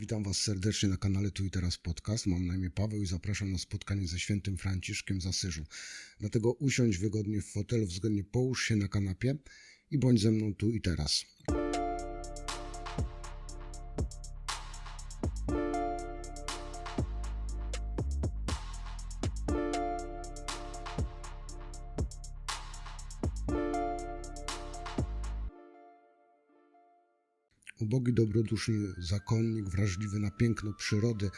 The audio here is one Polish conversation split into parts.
Witam Was serdecznie na kanale Tu i Teraz Podcast. Mam na imię Paweł i zapraszam na spotkanie ze świętym Franciszkiem z Asyżu. Dlatego usiądź wygodnie w fotelu, względnie połóż się na kanapie i bądź ze mną tu i teraz. Dobroduszny zakonnik, wrażliwy na piękno przyrody,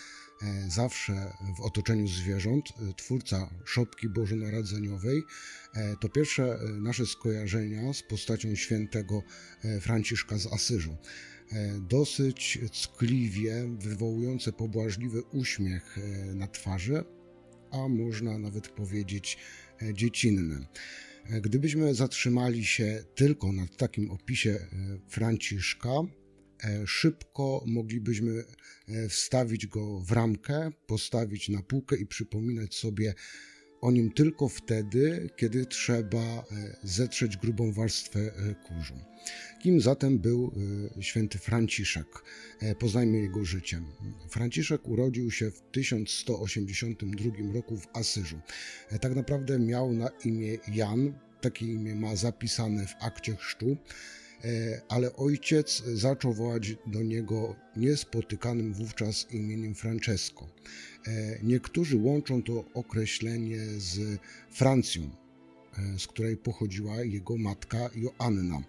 e, zawsze w otoczeniu zwierząt, e, twórca szopki bożonarodzeniowej, e, to pierwsze nasze skojarzenia z postacią świętego Franciszka z Asyżu. Dosyć ckliwie, wywołujące pobłażliwy uśmiech na twarzy, a można nawet powiedzieć dziecinny. Gdybyśmy zatrzymali się tylko nad takim opisie Franciszka, szybko moglibyśmy e, wstawić go w ramkę, postawić na półkę i przypominać sobie o nim tylko wtedy, kiedy trzeba e, zetrzeć grubą warstwę e, kurzu. Kim zatem był e, święty Franciszek? E, Poznajmy jego życie. Franciszek urodził się w 1182 roku w Asyżu. E, Tak naprawdę miał na imię Jan, takie imię ma zapisane w akcie chrztu, e, ale ojciec zaczął wołać do niego niespotykanym wówczas imieniem Francesco. E, Niektórzy łączą to określenie z Francją, e, z której pochodziła jego matka Joanna.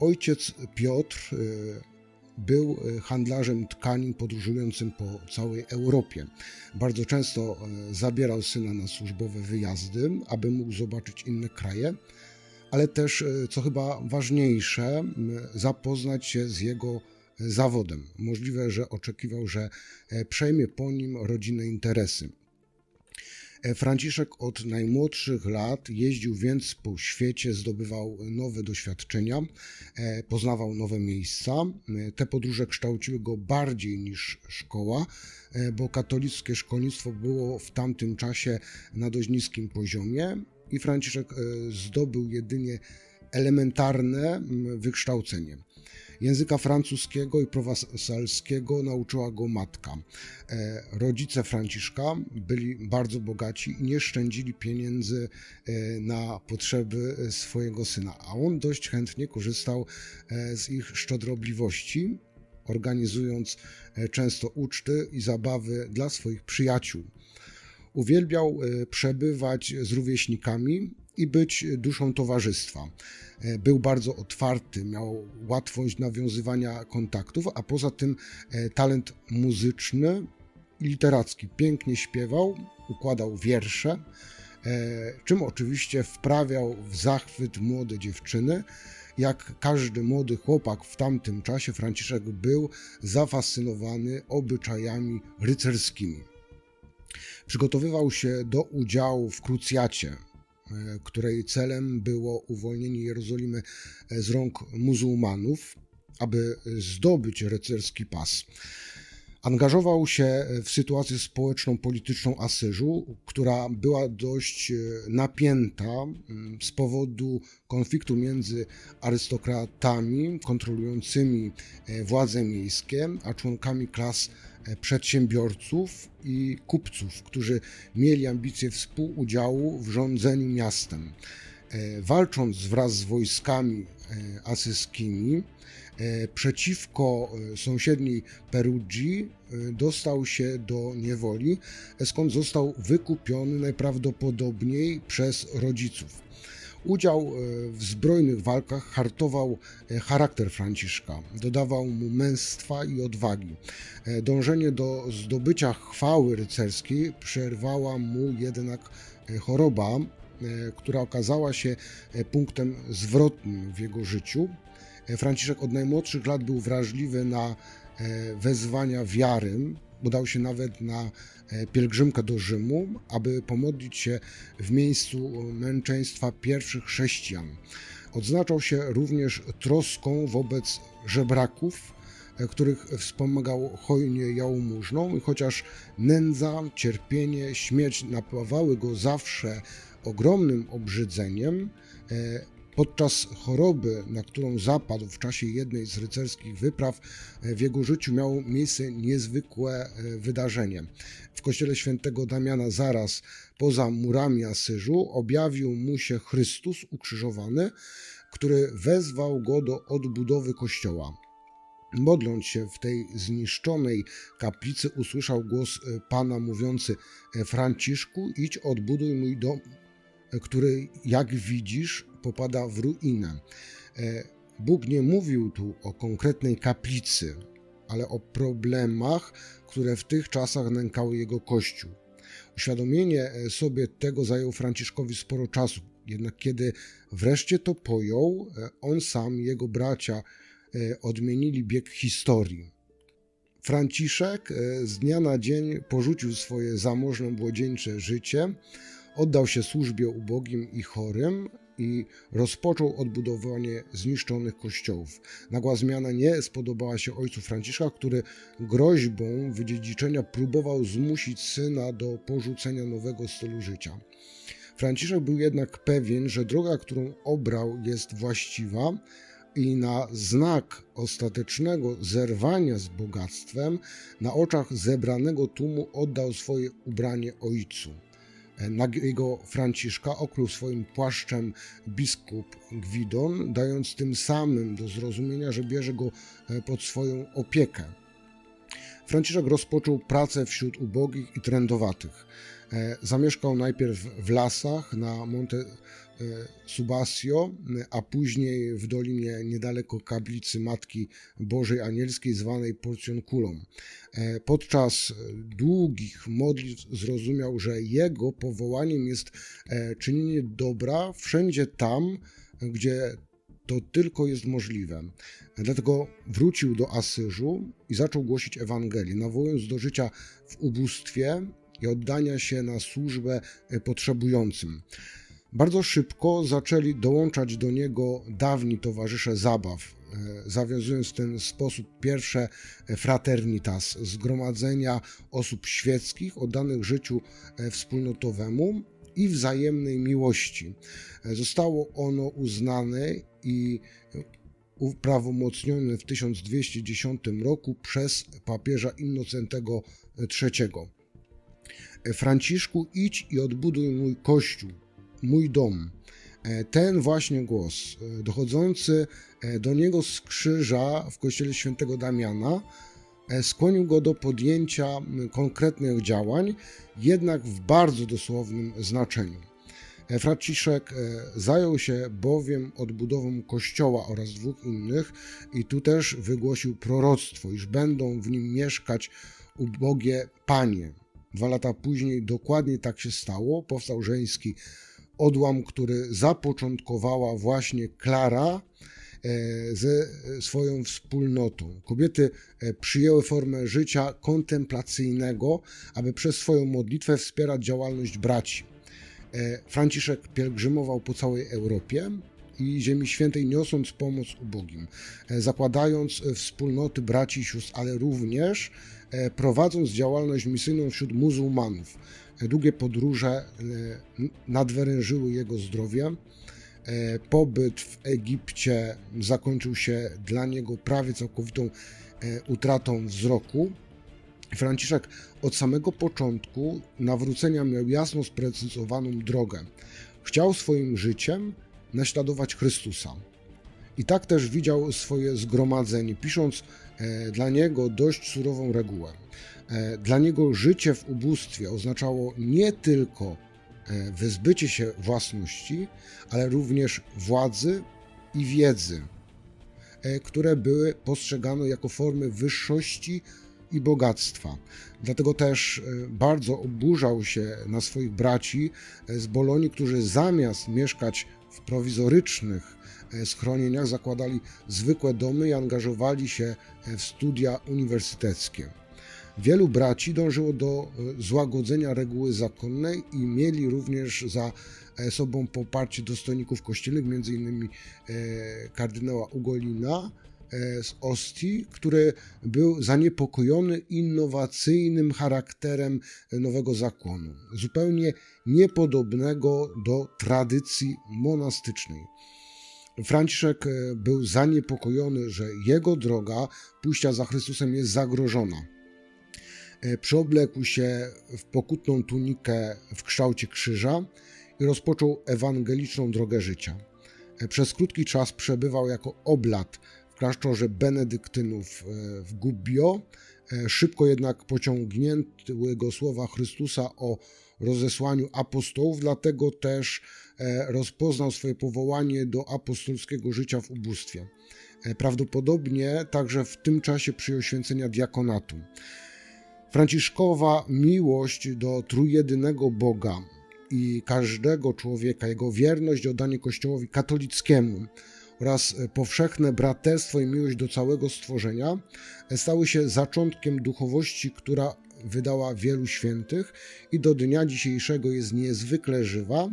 Ojciec Piotr e, był e, handlarzem tkanin podróżującym po całej Europie. Bardzo często e, zabierał syna na służbowe wyjazdy, aby mógł zobaczyć inne kraje, ale też, e, co chyba ważniejsze, zapoznać się z jego zawodem. Możliwe, że oczekiwał, że e, przejmie po nim rodzinne interesy. E, Franciszek od najmłodszych lat jeździł więc po świecie, zdobywał nowe doświadczenia, e, poznawał nowe miejsca. E, Te podróże kształciły go bardziej niż szkoła, e, bo katolickie szkolnictwo było w tamtym czasie na dość niskim poziomie i Franciszek e, zdobył jedynie elementarne wykształcenie. Języka francuskiego i prowansalskiego nauczyła go matka. E, Rodzice Franciszka byli bardzo bogaci i nie szczędzili pieniędzy e, na potrzeby swojego syna, a on dość chętnie korzystał z ich szczodrobliwości, organizując często uczty i zabawy dla swoich przyjaciół. Uwielbiał e, przebywać z rówieśnikami i być duszą towarzystwa. E, Był bardzo otwarty, miał łatwość nawiązywania kontaktów, a poza tym e, talent muzyczny i literacki. Pięknie śpiewał, układał wiersze, czym oczywiście wprawiał w zachwyt młode dziewczyny. Jak każdy młody chłopak w tamtym czasie, Franciszek był zafascynowany obyczajami rycerskimi. Przygotowywał się do udziału w krucjacie, e, której celem było uwolnienie Jerozolimy e, z rąk muzułmanów, aby zdobyć rycerski pas. Angażował się w sytuację społeczną, polityczną Asyżu, która była dość e, napięta z powodu konfliktu między arystokratami kontrolującymi władze miejskie, a członkami klas przedsiębiorców i kupców, którzy mieli ambicje współudziału w rządzeniu miastem. E, Walcząc wraz z wojskami e, asyskimi e, przeciwko e, sąsiedniej Perugii, e, dostał się do niewoli, e, skąd został wykupiony najprawdopodobniej przez rodziców. Udział e, w zbrojnych walkach hartował e, charakter Franciszka, dodawał mu męstwa i odwagi. E, Dążenie do zdobycia chwały rycerskiej przerwała mu jednak choroba, która okazała się punktem zwrotnym w jego życiu. Franciszek od najmłodszych lat był wrażliwy na wezwania wiary, udał się nawet na pielgrzymkę do Rzymu, aby pomodlić się w miejscu męczeństwa pierwszych chrześcijan. Odznaczał się również troską wobec żebraków, e, których wspomagał hojnie jałmużną i chociaż nędza, cierpienie, śmierć napawały go zawsze ogromnym obrzydzeniem, e, Podczas choroby, na którą zapadł w czasie jednej z rycerskich wypraw, e, w jego życiu miało miejsce niezwykłe e, wydarzenie. W kościele świętego Damiana zaraz poza murami Asyżu objawił mu się Chrystus ukrzyżowany, który wezwał go do odbudowy kościoła. Modląc się w tej zniszczonej kaplicy, usłyszał głos e, Pana mówiący: Franciszku, idź odbuduj mój dom, który, jak widzisz, popada w ruinę. E, Bóg nie mówił tu o konkretnej kaplicy, ale o problemach, które w tych czasach nękały jego kościół. Uświadomienie e, sobie tego zajęło Franciszkowi sporo czasu, jednak kiedy wreszcie to pojął, e, on sam jego bracia e, odmienili bieg historii. Franciszek e, z dnia na dzień porzucił swoje zamożne młodzieńcze życie, oddał się służbie ubogim i chorym i rozpoczął odbudowanie zniszczonych kościołów. Nagła zmiana nie spodobała się ojcu Franciszka, który groźbą wydziedziczenia próbował zmusić syna do porzucenia nowego stylu życia. Franciszek był jednak pewien, że droga, którą obrał, jest właściwa i na znak ostatecznego zerwania z bogactwem na oczach zebranego tłumu oddał swoje ubranie ojcu. Nagiego Franciszka okrył swoim płaszczem biskup Gwidon, dając tym samym do zrozumienia, że bierze go e, pod swoją opiekę. Franciszek rozpoczął pracę wśród ubogich i trędowatych. E, Zamieszkał najpierw w lasach na Monte Subasio, a później w dolinie niedaleko kaplicy Matki Bożej Anielskiej zwanej Porcjonkulą. E, Podczas długich modlitw zrozumiał, że jego powołaniem jest e, czynienie dobra wszędzie tam, gdzie to tylko jest możliwe. Dlatego wrócił do Asyżu i zaczął głosić Ewangelię, nawołując do życia w ubóstwie i oddania się na służbę e, potrzebującym. Bardzo szybko zaczęli dołączać do niego dawni towarzysze zabaw, e, zawiązując w ten sposób pierwsze fraternitas, zgromadzenia osób świeckich oddanych życiu e, wspólnotowemu i wzajemnej miłości. E, Zostało ono uznane i uprawomocnione w 1210 roku przez papieża Innocentego III. Franciszku, idź i odbuduj mój kościół, mój dom. E, Ten właśnie głos, e, dochodzący e, do niego z krzyża w kościele świętego Damiana, skłonił go do podjęcia konkretnych działań, jednak w bardzo dosłownym znaczeniu. Franciszek zajął się bowiem odbudową kościoła oraz dwóch innych i tu też wygłosił proroctwo, iż będą w nim mieszkać ubogie panie. Dwa lata później dokładnie tak się stało. Powstał żeński odłam, który zapoczątkowała właśnie Klara e, ze swoją wspólnotą. Kobiety e, przyjęły formę życia kontemplacyjnego, aby przez swoją modlitwę wspierać działalność braci. E, Franciszek pielgrzymował po całej Europie i Ziemi Świętej, niosąc pomoc ubogim, zakładając wspólnoty braci i sióstr, ale również prowadząc działalność misyjną wśród muzułmanów. Długie podróże e, nadwyrężyły jego zdrowie. Pobyt w Egipcie zakończył się dla niego prawie całkowitą e, utratą wzroku. Franciszek od samego początku nawrócenia miał jasno sprecyzowaną drogę. Chciał swoim życiem naśladować Chrystusa. I tak też widział swoje zgromadzenie, pisząc e, dla niego dość surową regułę. E, Dla niego życie w ubóstwie oznaczało nie tylko e, wyzbycie się własności, ale również władzy i wiedzy, które były postrzegane jako formy wyższości i bogactwa. Dlatego też bardzo oburzał się na swoich braci z Bolonii, którzy zamiast mieszkać w prowizorycznych schronieniach, zakładali zwykłe domy i angażowali się e, w studia uniwersyteckie. Wielu braci dążyło do e, złagodzenia reguły zakonnej i mieli również za e, sobą poparcie dostojników kościelnych, m.in. e, kardynała Ugolina e, z Ostii, który był zaniepokojony innowacyjnym charakterem e, nowego zakonu, zupełnie niepodobnego do tradycji monastycznej. Franciszek e, był zaniepokojony, że jego droga pójścia za Chrystusem jest zagrożona. E, Przeoblekł się w pokutną tunikę w kształcie krzyża i rozpoczął ewangeliczną drogę życia. E, Przez krótki czas przebywał jako oblat w klasztorze benedyktynów w Gubbio. Szybko jednak pociągnięły go słowa Chrystusa o rozesłaniu apostołów, dlatego też e, rozpoznał swoje powołanie do apostolskiego życia w ubóstwie. E, Prawdopodobnie także w tym czasie przyjął święcenia diakonatu. Franciszkowa miłość do trójjedynego Boga i każdego człowieka, jego wierność oddanie Kościołowi katolickiemu oraz powszechne braterstwo i miłość do całego stworzenia stały się zaczątkiem duchowości, która wydała wielu świętych i do dnia dzisiejszego jest niezwykle żywa,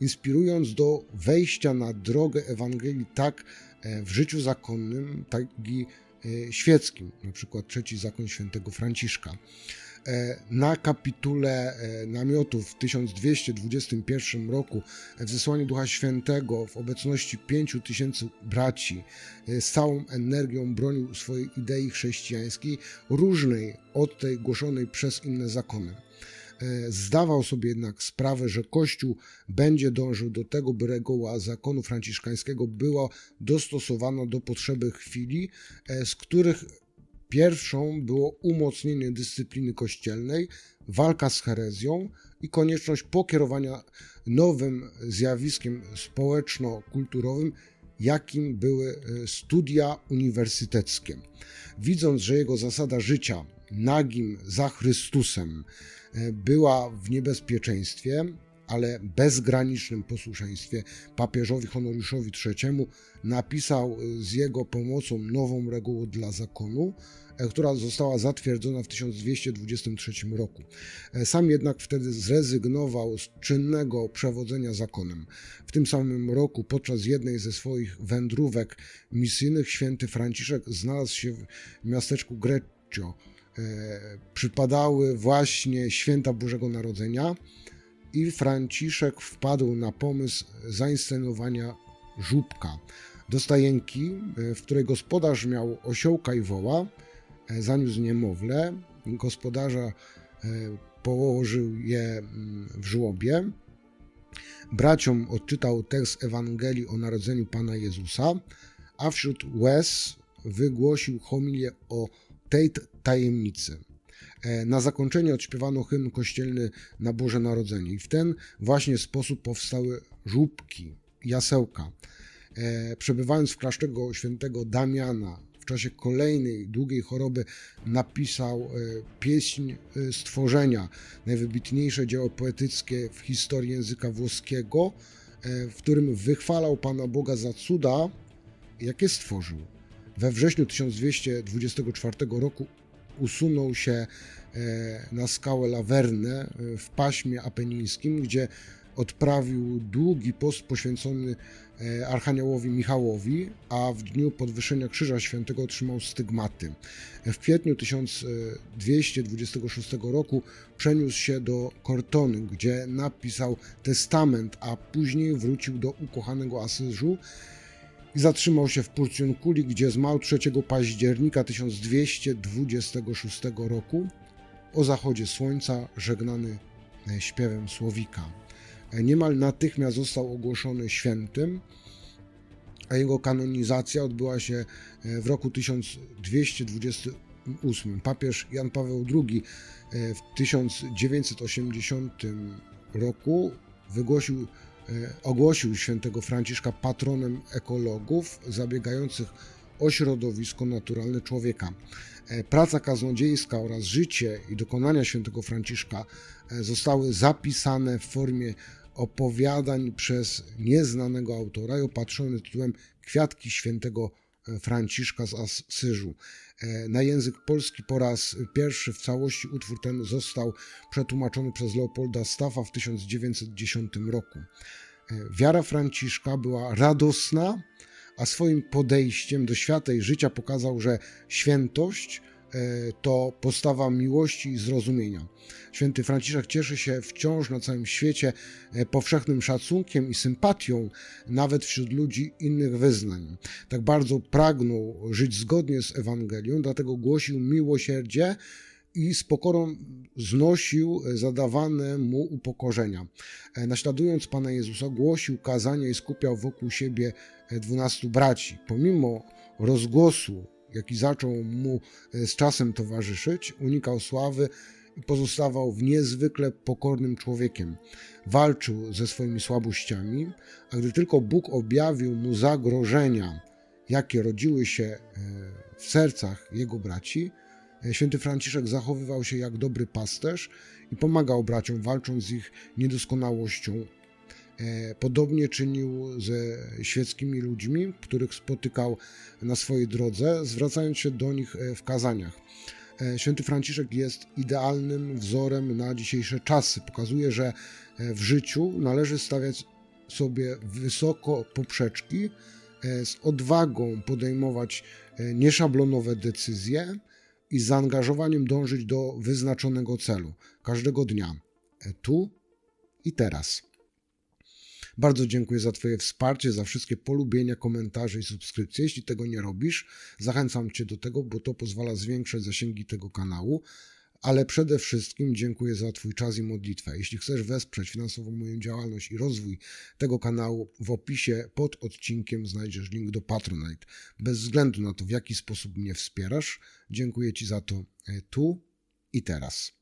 inspirując do wejścia na drogę Ewangelii tak e, w życiu zakonnym, tak i e, świeckim, na przykład trzeci zakon świętego Franciszka. E, Na kapitule e, namiotów w 1221 roku e, w zesłaniu Ducha Świętego w obecności pięciu tysięcy braci z całą energią bronił swojej idei chrześcijańskiej, różnej od tej głoszonej przez inne zakony. Zdawał sobie jednak sprawę, że Kościół będzie dążył do tego, by reguła zakonu franciszkańskiego była dostosowana do potrzeby chwili, z których pierwszą było umocnienie dyscypliny kościelnej, walka z herezją i konieczność pokierowania nowym zjawiskiem społeczno-kulturowym, jakim były e, studia uniwersyteckie. Widząc, że jego zasada życia nagim za Chrystusem e, była w niebezpieczeństwie, ale bezgranicznym posłuszeństwie papieżowi Honoriuszowi III, napisał e, z jego pomocą nową regułę dla zakonu, e, która została zatwierdzona w 1223 roku. E, Sam jednak wtedy zrezygnował z czynnego przewodzenia zakonem. W tym samym roku, podczas jednej ze swoich wędrówek misyjnych, święty Franciszek znalazł się w miasteczku Greccio. E, Przypadały właśnie święta Bożego Narodzenia i Franciszek wpadł na pomysł zainscenowania żubka. Do stajenki, e, w której gospodarz miał osiołka i woła, e, zaniósł niemowlę, gospodarza e, położył je mm, w żłobie, braciom odczytał tekst Ewangelii o narodzeniu Pana Jezusa, a wśród łez wygłosił homilię o tej tajemnicy. E, Na zakończenie odśpiewano hymn kościelny na Boże Narodzenie i w ten właśnie sposób powstały żłóbki, jasełka. E, Przebywając w klasztorze świętego Damiana w czasie kolejnej długiej choroby napisał e, pieśń stworzenia, najwybitniejsze dzieło poetyckie w historii języka włoskiego, w którym wychwalał Pana Boga za cuda, jakie stworzył. We wrześniu 1224 roku usunął się e, na skałę Lawernę e, w paśmie apenińskim, gdzie odprawił długi post poświęcony e, Archaniołowi Michałowi, a w dniu podwyższenia Krzyża Świętego otrzymał stygmaty. W kwietniu 1226 roku przeniósł się do Kortony, gdzie napisał testament, a później wrócił do ukochanego Asyżu i zatrzymał się w Purcjonkuli, gdzie zmarł 3 października 1226 roku o zachodzie słońca, żegnany e, śpiewem słowika. E, Niemal natychmiast został ogłoszony świętym, a jego kanonizacja odbyła się e, w roku 1228. Papież Jan Paweł II w 1980 roku wygłosił ogłosił świętego Franciszka patronem ekologów zabiegających o środowisko naturalne człowieka. E, Praca kaznodziejska oraz życie i dokonania świętego Franciszka e, zostały zapisane w formie opowiadań przez nieznanego autora i opatrzone tytułem Kwiatki świętego e, Franciszka z Asyżu. E, Na język polski po raz pierwszy w całości utwór ten został przetłumaczony przez Leopolda Staffa w 1910 roku. E, Wiara Franciszka była radosna, a swoim podejściem do świata i życia pokazał, że świętość to postawa miłości i zrozumienia. Święty Franciszek cieszy się wciąż na całym świecie e, powszechnym szacunkiem i sympatią, nawet wśród ludzi innych wyznań. Tak bardzo pragnął żyć zgodnie z Ewangelią, dlatego głosił miłosierdzie i z pokorą znosił zadawane mu upokorzenia. E, Naśladując Pana Jezusa, głosił kazania i skupiał wokół siebie e, dwunastu braci. Pomimo rozgłosu, jaki zaczął mu e, z czasem towarzyszyć, unikał sławy i pozostawał w niezwykle pokornym człowiekiem. Walczył ze swoimi słabościami, a gdy tylko Bóg objawił mu zagrożenia, jakie rodziły się e, w sercach jego braci, e, święty Franciszek zachowywał się jak dobry pasterz i pomagał braciom, walcząc z ich niedoskonałością. E, Podobnie czynił ze świeckimi ludźmi, których spotykał na swojej drodze, zwracając się do nich e, w kazaniach. E, Święty Franciszek jest idealnym wzorem na dzisiejsze czasy. Pokazuje, że w życiu należy stawiać sobie wysoko poprzeczki, z odwagą podejmować nieszablonowe decyzje i z zaangażowaniem dążyć do wyznaczonego celu każdego dnia, tu i teraz. Bardzo dziękuję za Twoje wsparcie, za wszystkie polubienia, komentarze i subskrypcje. Jeśli tego nie robisz, zachęcam Cię do tego, bo to pozwala zwiększać zasięgi tego kanału. Ale przede wszystkim dziękuję za Twój czas i modlitwę. Jeśli chcesz wesprzeć finansowo moją działalność i rozwój tego kanału, w opisie pod odcinkiem znajdziesz link do Patronite. Bez względu na to, w jaki sposób mnie wspierasz, dziękuję Ci za to e, tu i teraz.